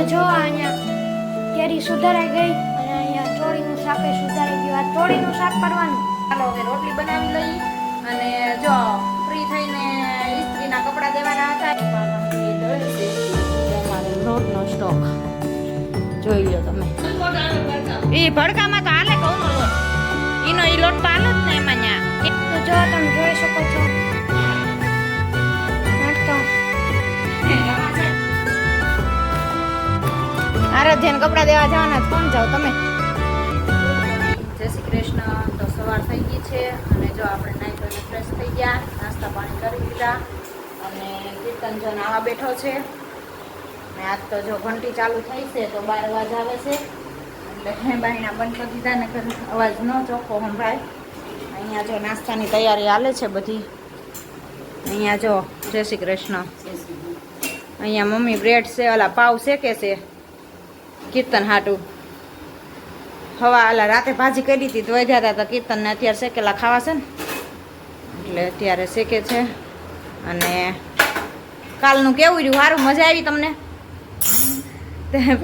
તો જો અહીંયા કેરી સુધારાઈ ગઈ અને અહીંયા ચોળીનું શાક સુધારાઈ ગયું. આ ચોળીનું શાક કરવાનું ચાલો હવે રોટલી બનાવી લઈ અને જો ફ્રી થઈને ઇસ્ત્રીના કપડાં દેવાના હતા. લોટનો સ્ટોક. જોઈ લો તમે. એ ભડકામાં તો હાલે કહું લોટ. એ ઈ લોટ તો હાલે જ ને એમાં તો જો તમે જોઈ શકો છો. આરાધ્યાને કપડાં દેવા જવાના કોણ જાઓ તમે? જય શ્રી કૃષ્ણ. તો સવાર થઈ ગઈ છે અને જો આપણે નાઈ ધોઈને ફ્રેશ થઈ ગયા નાસ્તા પાણી કરી લીધા અને કીર્તન જો નાવા બેઠો છે. અને આજ તો જો ઘંટી ચાલુ થઈ છે તો બાર અવાજ આવે છે. એટલે હે બાયણા બંધ કરી દીધા ને અવાજ ન ચોખ્ખો સંભળાય. અહીંયા જો નાસ્તાની તૈયારી હાલે છે બધી. અહીંયા જો જય શ્રી કૃષ્ણ. અહીંયા મમ્મી બ્રેડ છે ઓલા પાવ શેકે છે. કીર્તન હાટું. હવા આલા રાતે ભાજી કરી હતી, ધોઈ જતા તો કીર્તનને અત્યારે શેકેલા ખાવા છે ને. એટલે અત્યારે શેકે છે. અને કાલનું કેવું રહ્યું? સારું મજા આવી તમને?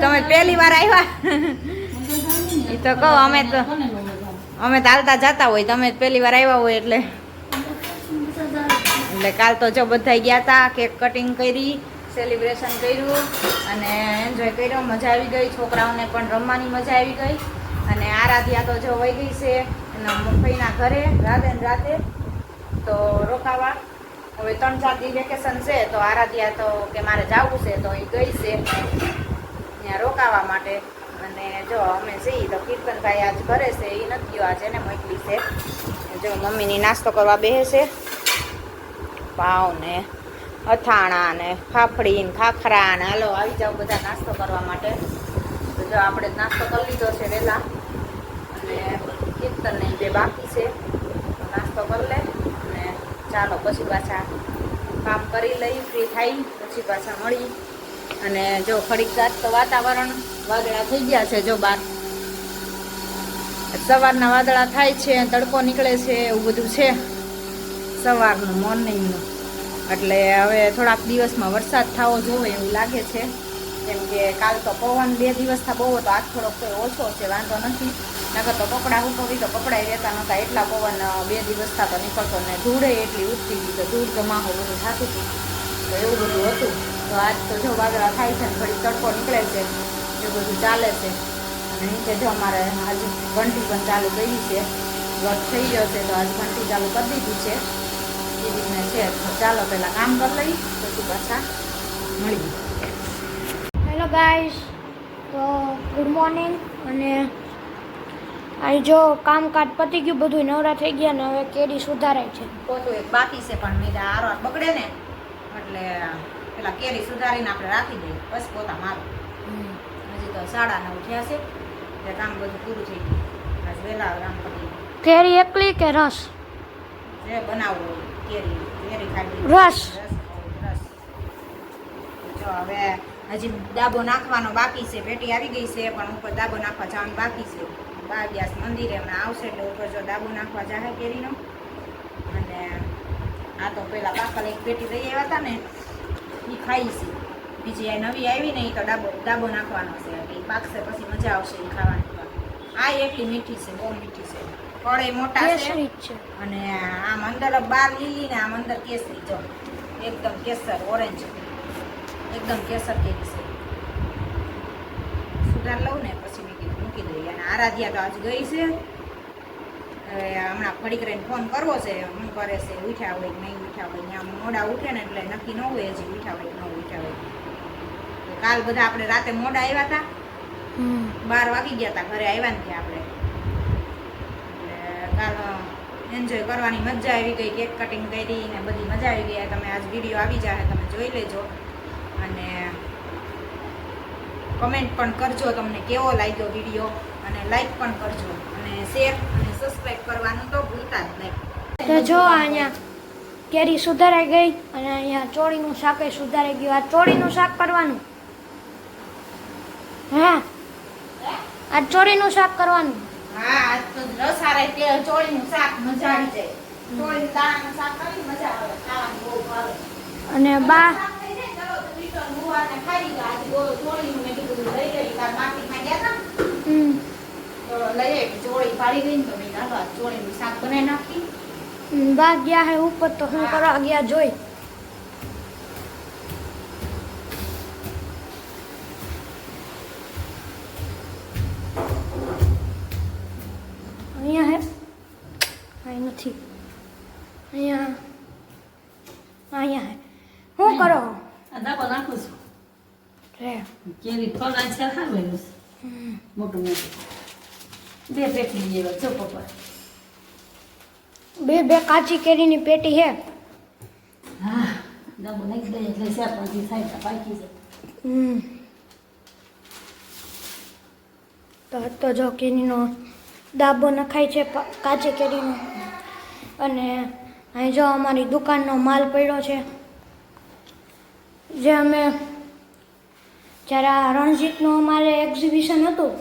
તમે પહેલી વાર આવ્યા? એ તો કહો, અમે તો અમે તો હાલતા જતા હોય. તમે પહેલી વાર આવ્યા હોય એટલે. એટલે કાલ તો જો બધા ગયા હતા કેક કટિંગ કરી. સેલિબ્રેશન કર્યું અને એન્જોય કર્યો. મજા આવી ગઈ. છોકરાઓને પણ રમવાની મજા આવી ગઈ. અને આરાધ્યા તો જો વહી ગઈ છે એના મમ્મીના ઘરે રાતે ને રાતે તો રોકાવા. હવે ત્રણ ચાર દી વેકેશન છે, તો આરાધ્યા તો કે મારે જવું છે, તો એ ગઈ છે. ત્યાં રોકાવા માટે. અને જો અમે જઈએ તો કીર્તનભાઈ આજ ઘરે છે, એ નથી ગયો. આજે એને મોકલી છે. જો મમ્મીની નાસ્તો કરવા બેસે પાવ ને. અથાણા ને ફાફડી ને ખાખરા ને. હાલો, આવી જાવ બધા નાસ્તો કરવા માટે. તો જો આપણે નાસ્તો કરી લીધો છે વહેલા અને કીર્તન ને જે બાકી છે. તો નાસ્તો કરી લે અને ચાલો, પછી પાછા કામ કરી લઈ ફ્રી થઈ પછી પાછા મળી. અને જો ફરીક રાત તો વાતાવરણ વાદળા થઈ ગયા છે જો બાર. સવારના વાદળા થાય છે, તડકો નીકળે છે, એવું બધું છે. સવારનું મોર્નિંગનું એટલે હવે થોડાક દિવસમાં વરસાદ થવો જોવે એવું લાગે છે. કેમ કે કાલ તો પવન બે દિવસથી બહુ હતો, આજ થોડોક તો ઓછો છે, વાંધો નથી. નકર તો કપડાં હુકવી તો કપડાં રહેતા નહોતા એટલા પવન બે બે દિવસથી તો નીકળતો ને ધૂળે એટલી ઉઠતી હતી તો ધૂળ જમાહો બધું થતું હતું. તો એવું બધું હતું. તો આજ તો જો વાગરા થાય છે ને થોડી તડકો નીકળે છે, એ બધું ચાલે છે. અને નીચે જો અમારે આજ ઘંટી પણ ચાલુ કરી છે. વર્ક થઈ ગયો છે તો આજ ઘંટી ચાલુ કરી દીધી છે. એ રીતને છે તો ચાલો પહેલાં કામ કરી લઈ પછી પાછા મળી હેલો ગાઈસ તો ગુડ મોર્નિંગ અને આ જો કામકાજ પતી ગયું બધું નવરા થઈ ગયા ને હવે કેરી સુધારાય છે. પોતું એક બાકી છે પણ મેં કીધું આરો બગડે ને એટલે પેલા કેરી સુધારીને આપણે રાખી દઈએ. બસ પોતા મારો. હજી તો સાડા નવ થયા છે એટલે કામ બધું પૂરું થઈ ગયું. આજ વહેલા કામ કરી. કેરી એકલી કે રસ? જે બનાવવું રસ. જો હવે હજી દાબો નાખવાનો બાકી છે, પેટી આવી ગઈ છે, પણ ઉપર દાબો નાખવા જવાનું બાકી છે. બાર ગ્યાસ મંદિરે હમણાં આવશે, એટલે ઉપર જો દાબો નાખવા જાહે કેરીનો. અને આ તો પેલા પાકલ એક પેટી લઈ આવ્યા હતા ને એ ખાઈ છે. બીજી આ નવી આવી ને એ તો ડાબો ડાબો નાખવાનો છે ઈ પાકશે, પછી મજા આવશે એ ખાવાની. આ એટલી મીઠી છે, બહુ મીઠી છે. ફળ મોટા છે. કેસરી છે. અને આમ અંદર બાર લીલી ને આમ અંદર કેસરી જો. એકદમ કેસર ઓરેન્જ. એકદમ કેસર કેરી છે. સુધાર લઉં ને પછી મેં કીધું મૂકી દઈએ. અને આરાધ્યા તો આજ ગઈ છે. હમણાં ફરી કરીને ફોન કરવો છે. હું કરે છે ઉઠ્યા હોય નહીં ઉઠ્યા હોય. ત્યાં મોડા ઉઠે ને એટલે નક્કી ન હોય હજી ઉઠ્યા હોય ન ઉઠ્યા હોય. તો કાલ બધા આપણે રાતે મોડા આવ્યા હતા. બાર વાગી ગયા હતા. ઘરે આવ્યા નથી આપણે. કાલ એન્જોય કરવાની મજા આવી ગઈ કેક કટિંગ કરી ને બધી મજા આવી ગઈ. તમે આજ વીડિયો આવી જાય તમે જોઈ લેજો. અને કમેન્ટ પણ કરજો તમને કેવો લાગ્યો વીડિયો અને લાઈક પણ કરજો. અને શેર અને સબસ્ક્રાઈબ કરવાનું તો ભૂલતા જ નહીં. તો જો અહીંયા કેરી સુધારાઈ ગઈ, અને અહીંયા ચોળીનું શાક સુધારાઈ ગયું. આ ચોળીનું શાક કરવાનું. હા? આ ચોળીનું શાક કરવાનું. હા આજ તો રસારે તે ચોળીનું શાક મજા આવી જાય. ચોળીનું દાણાનું શાક કરી મજા આવે ખાવાની બહુ ભાવે અને બા થઈ જાય, ચલો તો હું કરવા ગયા ગયા. નથી. અહીંયા અહીંયા શું કરો? દાબો નાખું છું. રે. કેરી ફળ છે સારું છે. મોટું મોટું. બે પેટી જેવા જો પપ્પા. બે બે કાચી કેરીની પેટી હે. હા દાબો નાખી દઈએ એટલે ચાર થાય પાકી છે હમ. તો તો જો કેરીનો દાબો નખાય છે કાચી કેરીનો. અને અહીં જો અમારી દુકાનનો માલ પડ્યો છે, જે અમે જ્યારે આ રણજીતનું અમારે એક્ઝિબિશન હતું,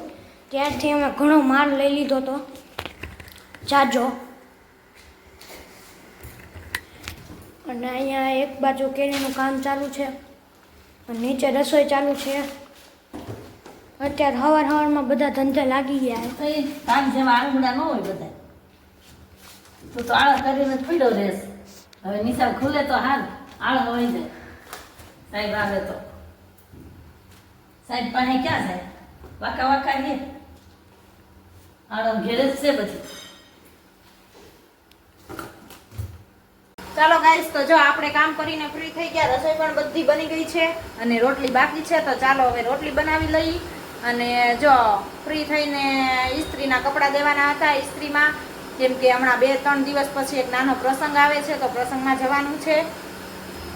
ત્યારથી અમે ઘણો માલ લઈ લીધો હતો. જાજો. અને અહીંયા એક બાજુ કેરીનું કામ ચાલુ છે, અને નીચે રસોઈ ચાલુ છે. અત્યારે હવાર હવારમાં બધા ધંધે લાગી ગયા. કામ જેવા આળુગડા ન હોય બધા તો તો આળા કરીને ખુલ્યો રહેશ. હવે નિશાળ ખુલે તો હાલ આળ હોય જાય. સાહેબ આવે તો. સાહેબ પાસે ક્યાં જાય વાકા વાકા લે આળો ઘેરે છે બધી. ચાલો ગાઈસ તો જો આપણે કામ કરીને ફ્રી થઈ ગયા, રસોઈ પણ બધી બની ગઈ છે અને રોટલી બાકી છે, તો ચાલો હવે રોટલી બનાવી લઈ. અને જો ફ્રી થઈને ઇસ્ત્રીના કપડાં દેવાના હતા ઇસ્ત્રીમાં જેમ કે હમણાં બે ત્રણ દિવસ પછી એક નાનો પ્રસંગ આવે છે તો પ્રસંગમાં જવાનું છે.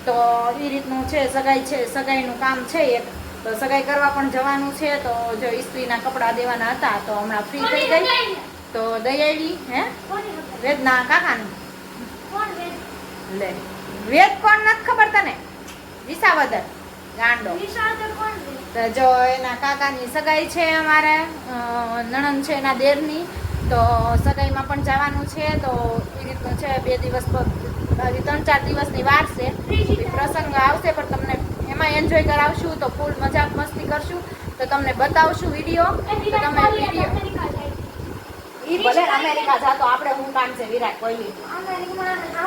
તો એ રીતનું છે સગાઈ છે સગાઈનું કામ છે એક. તો સગાઈ કરવા પણ જવાનું છે તો જો ઈસ્ત્રીના કપડાં દેવાના હતા તો હમણાં ફ્રી થઈ ગઈ. તો દઈ આવી હે વેદના કાકાની. લે વેદ કોણ નથી ખબર તને? વિસાવદર ગાંડો. તો જો એના કાકાની સગાઈ છે અમારે નણંદ છે એના દેરની. તો સગાઈમાં પણ જવાનું છે, તો એ રીતનું છે, બે દિવસ હજી ત્રણ ચાર દિવસની વાર છે. પ્રસંગ આવશે, પણ તમને એમાં એન્જોય કરાવશું, તો ફૂલ મજાક મસ્તી કરશું. તો તમને બતાવશું વીડિયો તો તમે વીડિયો ઈ ભલે અમેરિકા જાતો આપણે હું કામ છે, વિરાટ કોહલી.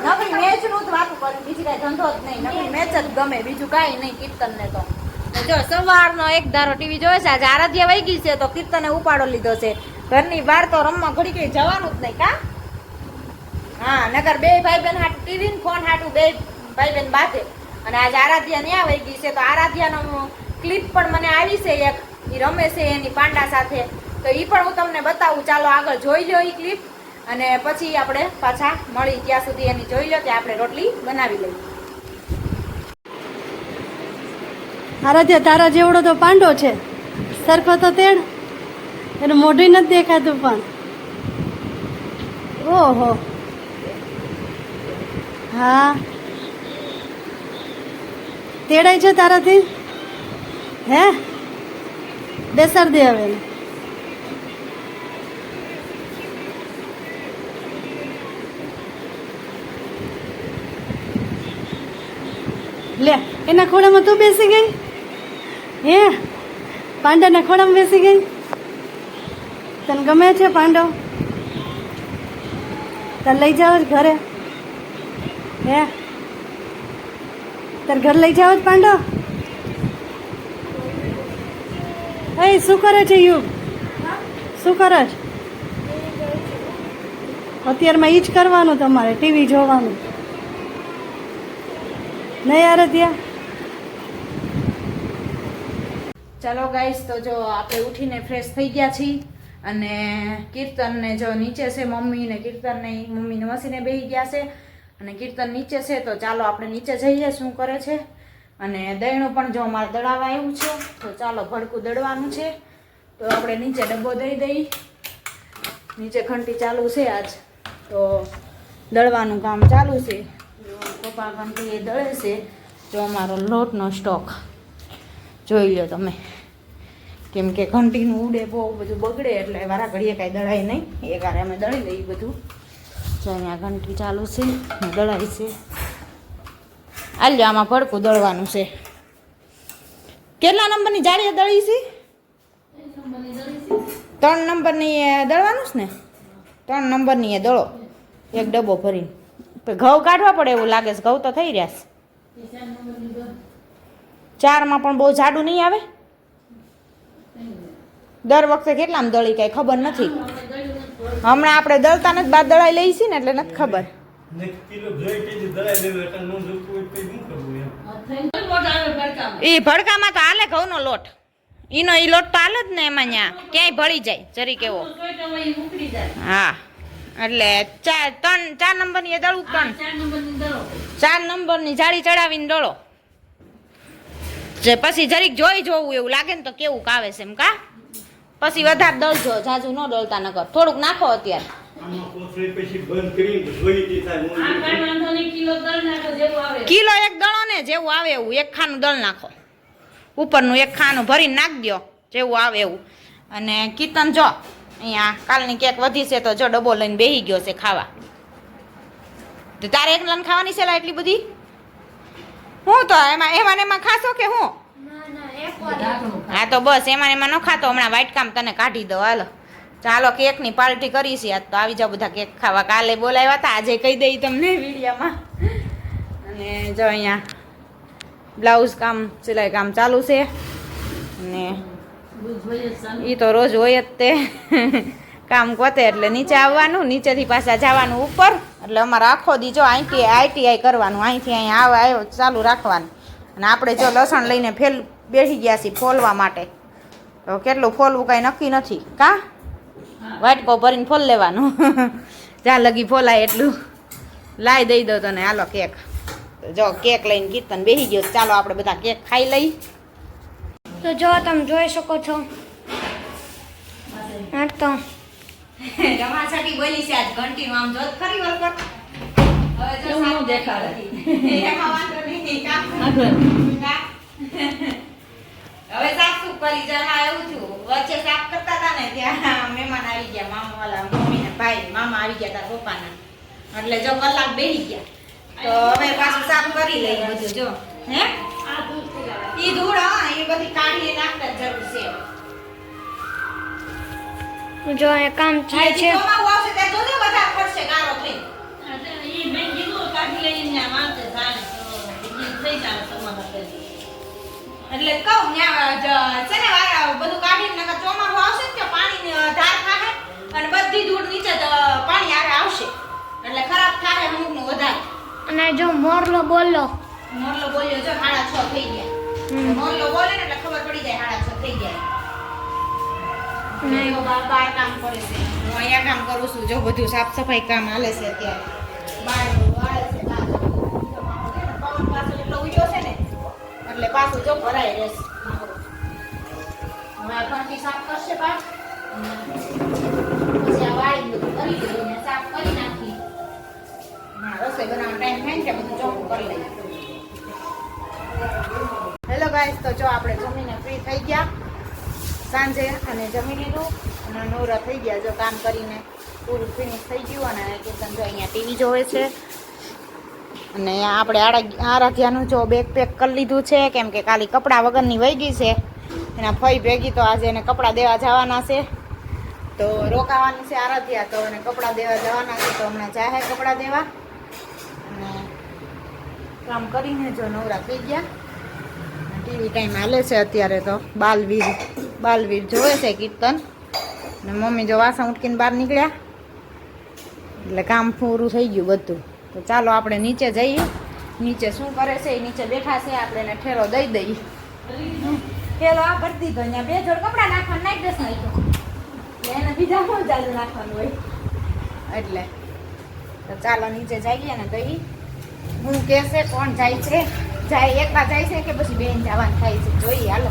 નકરી મેચનું જ વાતું કરું બીજી કઈ ધંધો જ નહીં. નકરી મેચ જ ગમે, બીજું કાંઈ નહીં કીર્તન ને તો જો, સવારનો એક ધારો ટીવી જોવે છે, આજે આરાધ્યા વહી ગઈ છે, તો કીર્તને ઉપાડો લીધો છે. ઘરની બહાર તો રમવા ઘડી કઈ જવાનું જ નહીં કા? હા નગર બે ભાઈ બેન હાટું ટીવી ફોન હાટું બે ભાઈ બેન બાંધે. અને આજે આરાધ્યા ન્યા વહી ગઈ છે. તો આરાધ્યાનો ક્લિપ પણ મને આવી છે એક. એ રમે છે એની પાંડા સાથે. તો એ પણ હું તમને બતાવું. ચાલો આગળ જોઈ લો એ ક્લિપ. અને પછી આપણે પાછા મળી. ત્યાં સુધી એની જોઈ લો ત્યાં આપણે રોટલી બનાવી લઈએ. આરાધ્યા, તારા જેવડો તો પાંડો છે. સરખો તો તેડ એનું મોઢું નથી દેખાતું પણ. ઓહો. હા. તેડાય છે તારાથી? હે? બેસાર દે હવે. લે, એના ખોળામાં તું બેસી ગઈ? હે? પાંડાના ખોળામાં બેસી ગઈ? તને ગમે છે પાંડો તને લઈ જાવ જ ઘરે. હે? તાર ઘર લઈ જાવ જ પાંડો એ શું કરે છે યુગ શું કરે છે? અત્યારમાં એ જ કરવાનું તમારે, ટીવી જોવાનું. નહીં આરત્યા ચાલો ગાઈસ તો જો આપણે ઉઠીને ફ્રેશ થઈ ગયા છીએ. અને કીર્તનને જો નીચે છે મમ્મી ને મમ્મીને વસીને બેસી ગયા છે અને કીર્તન નીચે છે, તો ચાલો આપણે નીચે જઈએ શું કરે છે. અને દહીણું પણ જો અમારે દળાવા આવ્યું છે, તો ચાલો ભડકું દળવાનું છે. તો આપણે નીચે ડબ્બો દઈ દઈ. નીચે ઘંટી ચાલુ છે આજ. તો દળવાનું કામ ચાલુ છે. પપ્પા ઘંટી એ દળે છે. જો અમારો લોટનો સ્ટોક. જોઈ લો તમે. કેમ કે ઘંટીનું ઉડે બહુ બધું બગડે એટલે વારા ઘડીએ કાંઈ દળાય નહીં. એ વારે અમે દળી લઈએ બધું. જો અહીંયા ઘંટી ચાલુ છે દળાય છે. આલ્યો, આમાં ભડકું દળવાનું છે. કેટલા નંબરની જાળીએ દળી છે? ત્રણ નંબરની દળવાનું છે ને? ત્રણ નંબરની એ દળો. એક ડબ્બો ભરીને. ઘઉં કાઢવા પડે એવું લાગે છે, ઘઉં તો થઈ રહ્યા છે. ચારમાં પણ બહુ જાડું નહીં આવે? દર વખતે કેટલામાં દળી કાંઈ ખબર નથી. હમણાં આપણે દળતા નથી બાદ દળાઈ લઈ છીએ ને એટલે નથી ખબર. એ ભડકામાં તો હાલે ઘઉંનો લોટ. ઈનો ઈ લોટ તો હાલે જ ને એમાં ન્યા. ક્યાંય ભળી જાય જરી જાય હા એટલે ચાર ત્રણ ચાર નંબરની એ દળું આ ત્રણ. ચાર નંબરની જાળી ચડાવીને દળો. પછી જરીક જોઈ જોવું એવું લાગે ને તો કેવું કાવે છે એમ કા? પછી વધારે દળજો જાજુ ન દળતા નગર થોડુંક નાખો અત્યારે. કિલો દળ નાખો જેવું આવે. કિલો એક દળો ને જેવું આવે એવું એક ખાનું દળ નાખો. ઉપરનું એક ખાનું ભરીને નાખ દો જેવું આવે એવું. અને કીર્તન જો અહીંયા કાલની કેક વધી છે તો જો ડબ્બો લઈને બેહી ગયો છે ખાવા. તો તારે એકલાને ખાવાની છે લા એટલી બધી? હું તો એમાં એમાં ને એમાં ખાશો કે હું ના ના એક વાર ઢાંકણું હા તો બસ, એમાં ને એમાં ન ખાતો. હમણાં વાઇટ કામ તને કાઢી દો હાલો. ચાલો, કેકની પાર્ટી કરી છે. આજ તો આવી જાઓ બધા કેક ખાવા. કાલે બોલાવ્યા હતા. આજે કહી દઈ તમને વિડીયામાં. અને જો અહીંયા બ્લાઉઝ કામ, સિલાઈ કામ ચાલુ છે. ચાલુ. એ તો રોજ હોય જ તે. કામ કોતે એટલે નીચે આવવાનું, નીચેથી પાછા જવાનું ઉપર. એટલે અમારે આખો દીજો અહીંથી આઈટીઆઈ કરવાનું. અહીંથી અહીંયા આવ આવ્યો ચાલુ રાખવાનું. અને આપણે જો લસણ લઈને ફેલ બેસી ગયા છીએ ફોલવા માટે. તો કેટલું ફોલવું કાંઈ નક્કી નથી. કા? વાટકો ભરીને ફોલ લેવાનું. જ્યાં લગી ફોલાય એટલું. લાવી દઈ દો તને. હાલો કેક. તો જો કેક લઈને કીર્તન બેસી ગયો ચાલો આપણે બધા કેક ખાઈ લઈ. તો જો તમે જોઈ શકો છો. હા તો. રમાસાટી બોલી છે આજ ઘંટીનું. આમ જોત ખરી વખત હવે જો એવું દેખાડે. એમાં વાંધો નહીં. કામ કા? હવે સાફ સુફ કરી જરા એવું છું. વચ્ચે સાફ કરતા હતા ને ત્યાં મહેમાન આવી ગયા. મામા વાળા મમ્મી ને ભાઈ મામા આવી ગયા તાર પપ્પાના. એટલે જો કલાક બેસી ગયા. તો હવે પાછું સાફ કરી લઈ બધું જો. હે. ઈ ધૂળ હા એ બધી કાઢી નાખતા જરૂર છે. જો એ કામ થાય છે. આવશે ત્યાં જોજો બધા ફરશે ગારો થઈ એટલે ઈ મેં કીધું કાઢી લઈને ત્યાં વાંચે જાય તો ઈ થઈ જાય તમારા પેલી. એટલે કહું ન્યા છે ને બધું કાઢીને નકર ચોમાસું આવશે ને ત્યાં ધાર થાહે અને બધી ધૂળ નીચે પાણી આરે આવશે. એટલે ખરાબ થાહે અમુકનું વધારે. અને જો મોરલો બોલો મોરલો બોલ્યો જો હાડા છ થઈ ગયા. મોરલો બોલે ને એટલે ખબર પડી જાય હાડા છ થઈ ગયા. નહીં બાર કામ કરે છે. હું અહીંયા કામ કરું છું જો બધું સાફ સફાઈ કામ હાલે છે અત્યારે. બાર એટલે પાછું જો ભરાઈ રહેશે. હવે આ સાફ કરશે બા પછી આ વાળી બધું કરી દઈએ સાફ કરી નાખી. હા, રસોઈ બનાવવાનો ટાઈમ થાય ને બધું ચોખ્ખું કરી લઈએ. હેલો ગાઈસ તો જો આપણે જમીને ફ્રી થઈ ગયા. સાંજે અને જમી લીધું. અને નવરા થઈ ગયા, જો કામ કરીને પૂરું ફિનિશ થઈ ગયું અને કિશન જો અહીંયા ટીવી જોવે છે. અને આપણે આડા આરાધ્યાનું જો બેગ પેક કરી લીધું છે, કેમ કે કાલી કપડાં વગરની વહી ગઈ છે. એના ફઈ ભેગી તો આજે એને કપડાં દેવા જવાના છે. તો રોકાવાનું છે આરાધ્યા તો એને કપડાં દેવા જવાના છે, તો હમણાં જાહે કપડાં દેવા. અને કામ કરીને જો નવરા થઈ ગયા. ટીવી ટાઈમ હાલે છે અત્યારે તો. બાલવીર બાલવીર જોવે છે કીર્તન. ને મમ્મી જો વાસણ ઉટકીને બહાર નીકળ્યા. એટલે કામ પૂરું થઈ ગયું બધું. તો ચાલો આપણે નીચે જઈએ. નીચે શું કરે છે? એ નીચે બેઠા છે. આપણે એને ઠેલો દઈ દઈએ. ઠેલો આ ભરી દીધો. અહીંયા બે જોડ કપડાં નાખવાનું, નાખી દેશ નાખ્યો એને બીજા શું ચાલુ નાખવાનું હોય. એટલે. તો ચાલો નીચે જઈએ ને તો ઈ હું કહેશે કોણ જાય છે? જાય એકલા જાય છે કે પછી બેન જવાનું થાય છે? જોઈએ, હાલો.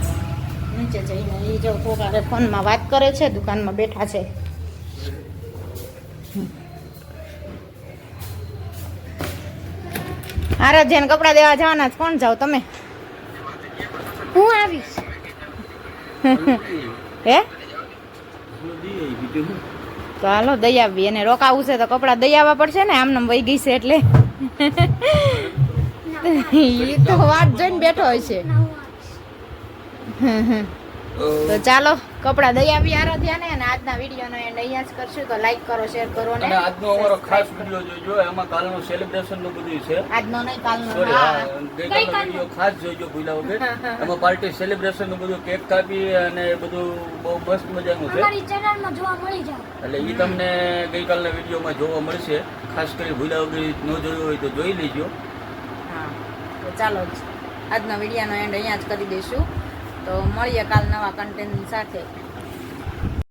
નીચે જઈને એ જો કોકારે ફોનમાં વાત કરે છે, દુકાનમાં બેઠા છે. આરાધ્યાને કપડાં દેવા જવાના જ કોણ જાવ તમે? હું આવીશ. હે? તો હાલો દઈ આવી એને રોકાવું છે તો કપડાં દઈ આવવા પડશે ને આમને વહી ગઈ છે એટલે. એ તો વાત જોઈને બેઠો હોય છે. તો ચાલો કપડા દઈ આવી આરાધ્યાને અને આજના વિડીયોનો એન્ડ અહીંયા જ કરશું. તો લાઈક કરો શેર કરો ને અને આજનો અમારો ખાસ વીડિયો જોજો એમાં કાલનો સેલિબ્રેશનનું બધું છે. આજનો નહીં કાલનો સોરી હા. ગઈકાલનો વીડિયો ખાસ જોઈજો ભૂલા વગર. એમાં પાર્ટી સેલિબ્રેશનનું બધું કેક કાપી અને બધું બહુ મસ્ત મજાનું છે. અમારી ચેનલમાં જોવા મળી જાય એટલે એ તમને ગઈકાલના વિડીયોમાં જોવા મળશે. ખાસ કરી ભૂલા વગર ન જોયું હોય તો જોઈ લેજો. હા. તો ચાલો આજના આજનો વિડીયોનો એન્ડ અહીંયા જ કરી દઈશું. તો મળીએ કાલ નવા કન્ટેન્ટ સાથે.